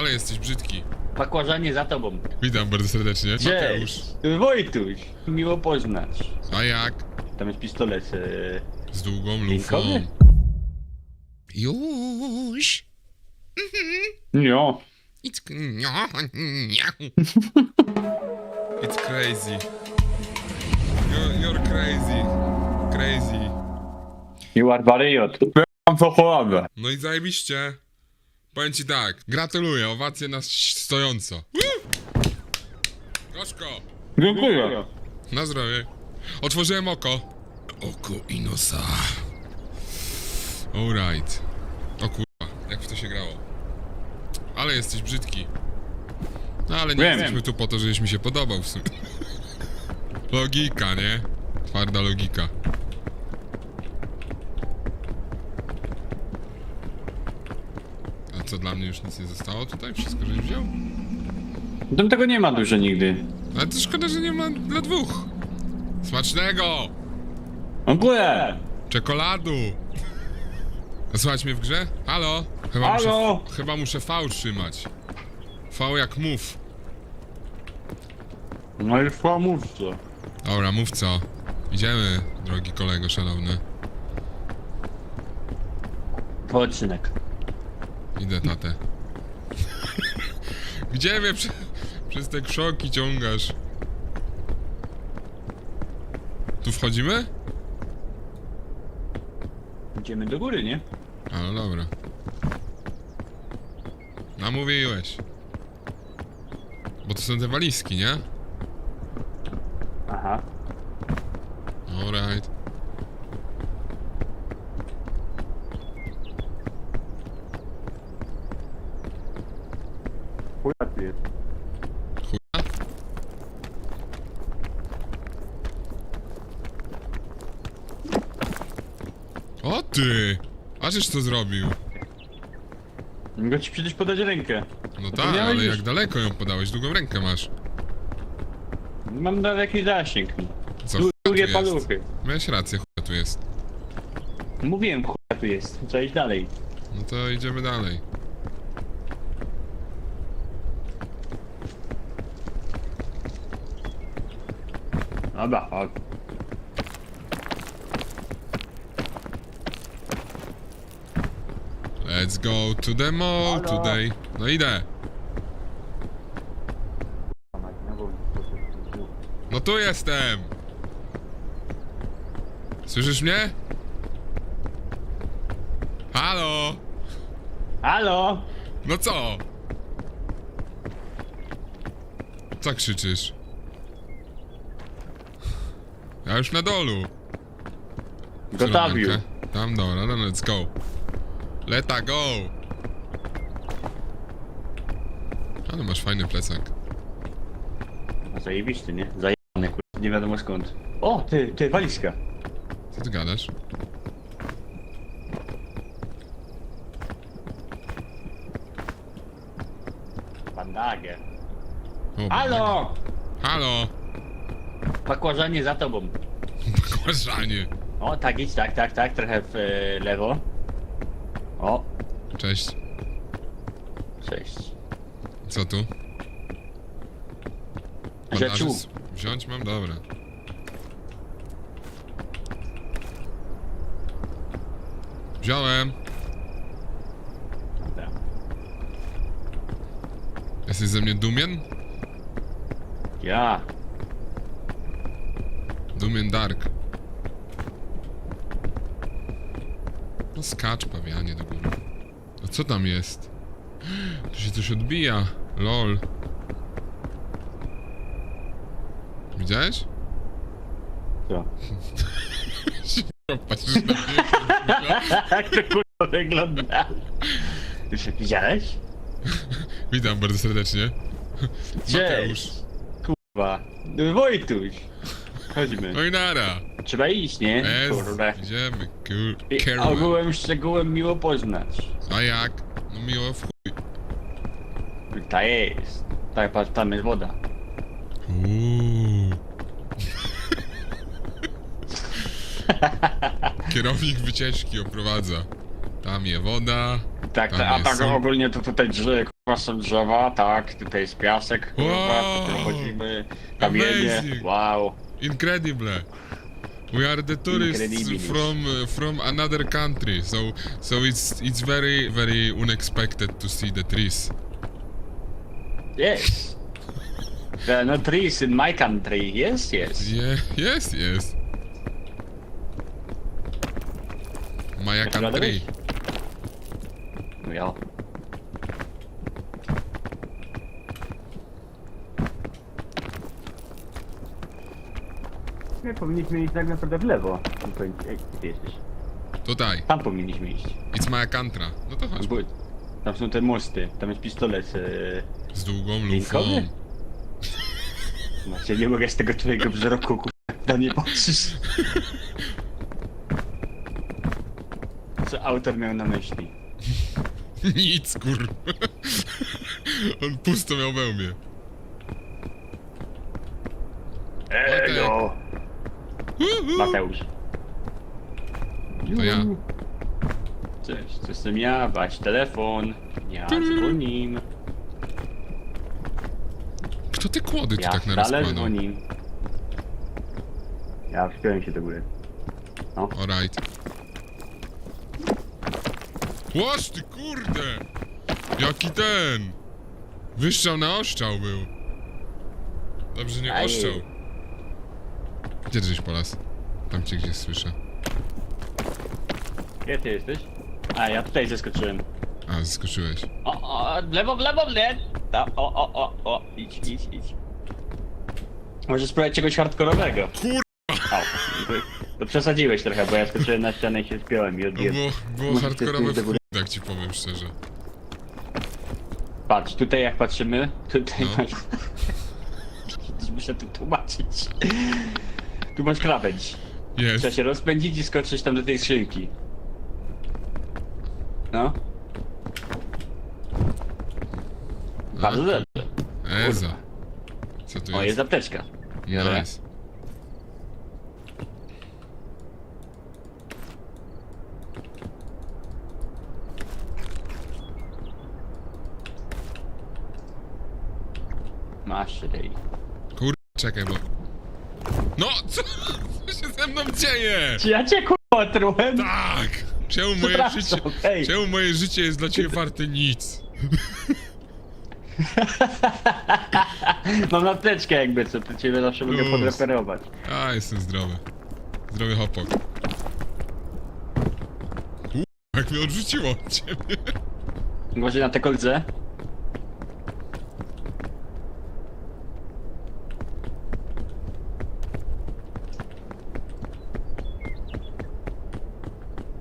Ale jesteś brzydki. Bakłażanie za tobą. Witam bardzo serdecznie. Mateusz. Cześć. Wojtuś. Miło poznać. A jak? Tam jest pistolet. E... Z długą lufą. Linkowy? Już. No. It's... It's crazy. You're, you're crazy. Crazy. You are. Mam chorobę. No i zajebiście. Powiem ci tak. Gratuluję. Owacje na stojąco. Woo! Gorzko. Dziękuję. Na zdrowie. Otworzyłem oko. Oko i nosa. Alright. O kurwa, jak w to się grało. Ale jesteś brzydki. No ale nie Wiem. jesteśmy tu po to, żebyś mi się podobał w sumie. Logika, nie? Twarda logika. A co, dla mnie już nic nie zostało tutaj? Wszystko żeś wziął? Tam tego nie ma dużo nigdy. Ale to szkoda, że nie ma dla dwóch. Smacznego! Dziękuję. Czekoladu! A Słuchać mnie w grze? Halo? Chyba Halo? Muszę, chyba muszę V trzymać. V jak mów. No i pomówcie. Dobra, mów co. Idziemy, drogi kolego szanowny. Odcinek. Idę, tatę. Gdzie mnie prze, przez te krzoki ciągasz? Tu wchodzimy? Idziemy do góry, nie? A, no dobra. Namówiłeś. Bo to są te walizki, nie? Aha. Alright. Chuja tu jest. Chuja? O ty! A żeś to zrobił? Mogę ci przecież podać rękę. No to tak, miałeś ale już. jak daleko ją podałeś? Długą rękę masz. Mam daleki zasięg. Co chuja tu Długie jest? paluchy. Miałeś rację, chuja tu jest. Mówiłem, chuja tu jest. Trzeba iść dalej. No to idziemy dalej. Dobra, chodź. Let's go to the mall Halo? today. No idę. No tu jestem. Słyszysz mnie? Halo? Halo? No co? Co krzyczysz? Ja już na dolu. Gotawiu. Rękę. Tam, dobra, no let's go. Leta go! Ale masz fajny plecak. Zajebisty, nie? Zajebany, kur... Nie wiadomo skąd. O, ty, ty, walizka. Co ty gadasz? Bandagę. O, Halo! Halo! Bakłażanie za tobą. Kłaszanie. O, tak idź, tak, tak, tak, trochę w e, lewo. O, Cześć. cześć. Co tu? Wziąć mam? Dobra. Wziąłem. Dobra. Jesteś ze mnie dumien? Ja. Dumien Dark. No skacz pawianie do góry. A co tam jest? Tu się coś odbija. Lol. Widziałeś? Co? Patrzysz na mnie. Jak to kurwa wygląda? Już się widziałeś? Witam bardzo serdecznie. Mateusz. Cześć. Kurwa. Wojtuś. Chodźmy. No i nara. Trzeba iść, nie? Ez, Kurde. idziemy. Kur... I Kerwin. ogółem szczegółem miło poznać. A jak? No miło w chuj. Ta jest. Tak, patrz, tam jest woda. Uuu. Kierownik wycieczki oprowadza. Tam je woda. Tak, Tam ta, a jest tak sól. ogólnie to tutaj drze, kurwa, kurwa są drzewa, tak, tutaj jest piasek, kurwa, Wow. tutaj chodzimy, kamienie, Amazing. wow. Incredible. We are the tourists from uh, from another country, so so it's it's very very unexpected to see the trees. Yes. There are no trees in my country, yes, yes. Yeah, yes, yes. Chcesz country. gadać? No. Nie, powinniśmy iść tak naprawdę w lewo. Powinien- Ej, gdzie ty jesteś? Tutaj. Tam powinniśmy iść. It's moja country. No to chodź. Bo, tam są te mosty, tam jest pistolet. E, Z długą lufą. Linkowy? Macie, nie mogę z tego twojego wzroku kurwa, na nie patrzysz. Co autor miał na myśli? Nic, kur... On pusto miał we mnie. Ego! Uhu. Mateusz. To ja. Cześć, to jestem ja, waś telefon. Ja dzwonim. Kto te kłody tu Ja tak wcale narozkładał? dzwonim. Ja wspiąłem się do góry. Alright. Łoż ty kurde! Jaki ten! Wyszczał na oszczał był. Dobrze nie Aj. oszczał. Gdzie żeś po las? Tam cię gdzieś słyszę. Gdzie ty jesteś? A, ja tutaj zeskoczyłem. A, zaskoczyłeś. O, o, w lewo, w lewo, w lewo. Ta, O, o, o, o, idź, idź, idź. Może spróbować czegoś hardkorowego. Kur... To, przesadziłeś trochę, bo ja skoczyłem na ścianę i się spiąłem i No odbiłem. było, hardkorowe w chuj, tak ci powiem szczerze. Patrz, tutaj jak patrzymy, tutaj No. masz... Muszę tu tłumaczyć. Tu masz krawędź. Trzeba Jest. się rozpędzić i skoczyć tam do tej skrzynki. No. Bardzo dobrze. Eza. Co tu O, jest jest? apteczka. Biorę. Nice. Masz. Kur... Czekaj, bo... No, co? Co się ze mną dzieje? Czy ja cię kurwa trułem? Tak! Czemu moje Przepraszam, życie... hej. Czemu moje życie jest dla ciebie warte nic? Mam apteczkę jakby co, to ciebie zawsze mogę Luz. podreperować. A, jestem zdrowy. Zdrowy hopok. Jak mnie odrzuciło od ciebie. Może na te kolce?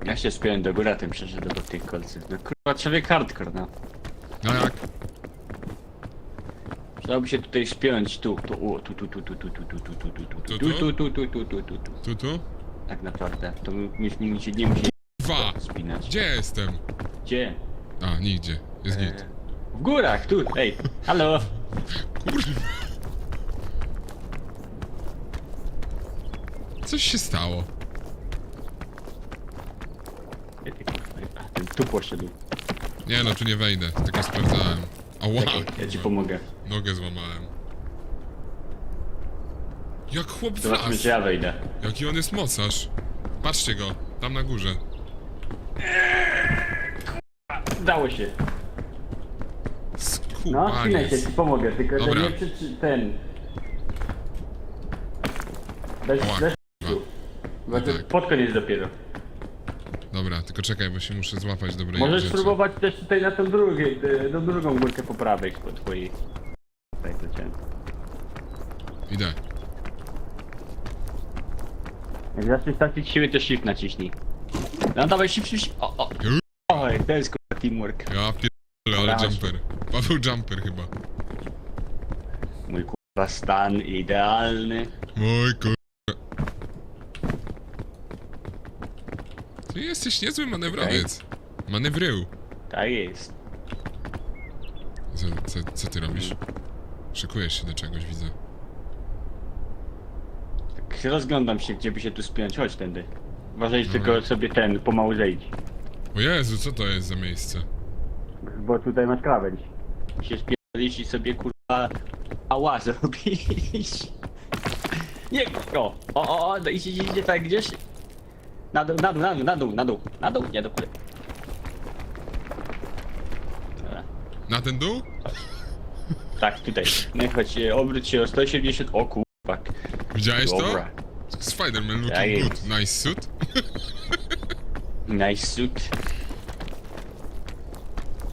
Ja się spiąłem do góry, a tym przeszedł do tych kolców. No kurwa, człowiek hardcore, no. No jak? Trzeba by się tutaj spiąć, tu, tu, o, tu, tu, tu, tu, tu, tu, tu, tu, tu, tu, tu, tu, tu, tu, tu, tu, tu, tu, tu. Tu, tu? Tak naprawdę, to myśmy nie musieli, nie musieli Dwa! spinać. Gdzie jestem? Gdzie? A, nigdzie. Jest E, git. W górach, tu, ej, halo. Kurwa. Coś się stało. Gdzie ty, kurwa? A, ten tu poszedł. Nie no, tu nie wejdę, tylko sprawdzałem. Ała! Czekaj, ja ci pomogę. Nogę złamałem. Jak chłop Zobaczmy, czy ja wejdę. Jaki on jest mocarz. Patrzcie go, tam na górze. Udało się. No, spinaj się, ci pomogę, tylko że nie przy ten... Weź, Ała, kurwa. to tak. pod koniec dopiero. Dobra, tylko czekaj, bo się muszę złapać dobrej Możesz rzeczy. spróbować też tutaj na tą drugą, tą drugą górkę po prawej po twojej. Tutaj leciałem. Idę. Jak zaczniesz stracić siły, to shift naciśnij. No dawaj, shift, shift, o, o. Oj, to jest kurwa teamwork. Ja pierdolę, ale jumper. Paweł jumper chyba. Mój kurwa stan idealny. Oj kur... Ty jesteś niezły manewrowiec. Manewrył. Tak jest. Co, co, co ty robisz? Szykujesz się do czegoś, widzę. Tak rozglądam się, gdzie by się tu spiąć. Chodź tędy. Uważaj, Dobra. tylko sobie ten, pomału zejdź. O Jezu, co to jest za miejsce? Bo tutaj masz krawędź. się spierdolić i sobie kurwa ała zrobić. Nie, o, o, o, o, idzie, idzie, idzie tak gdzieś. Na dół, na dół, na dół, na dół, na dół, na dół, nie do góry. Dobra. Na ten dół? Tak, tutaj. Nie chodź, e, obróć się o 180, o kurwa. Widziałeś to? Dobra. Spider-Man looking good. Nice suit. Nice suit.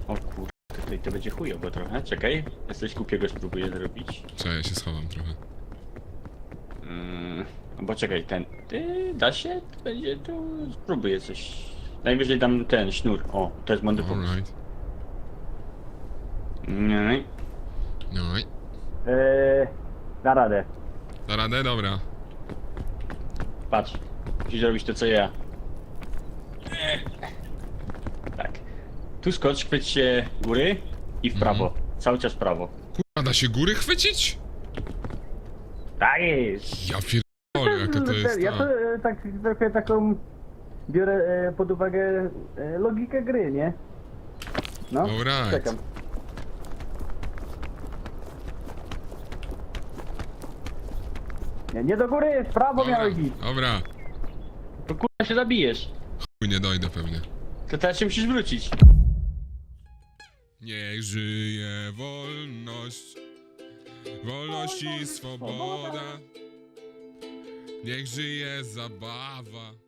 O kurwa, tutaj to będzie chujowo trochę, czekaj. Ja coś głupiego spróbuję zrobić. Czekaj, ja się schowam trochę. Bo czekaj, ten. Ty, da się? To będzie, to spróbuję coś. Najwyżej dam ten sznur. O, to jest mądry pomysł. Alright. Nie, No i. Eee, da radę. Da radę? Dobra. Patrz. Musisz robić to co ja. Tak. Tu skocz, chwyć się góry i w prawo. Cały czas w prawo. Kurwa, da się góry chwycić? Tak jest! Ja pierdolę, jaka to jest Ja ta. to e, tak trochę taką biorę e, pod uwagę e, logikę gry, nie? No, Alright. czekam. Nie, nie do góry, w prawo Dobra, miałeś iść. dobra. To kurwa się zabijesz. Chuj, nie dojdę pewnie. To teraz się musisz wrócić. Niech żyje wolność, wolność i swoboda. Niech żyje zabawa.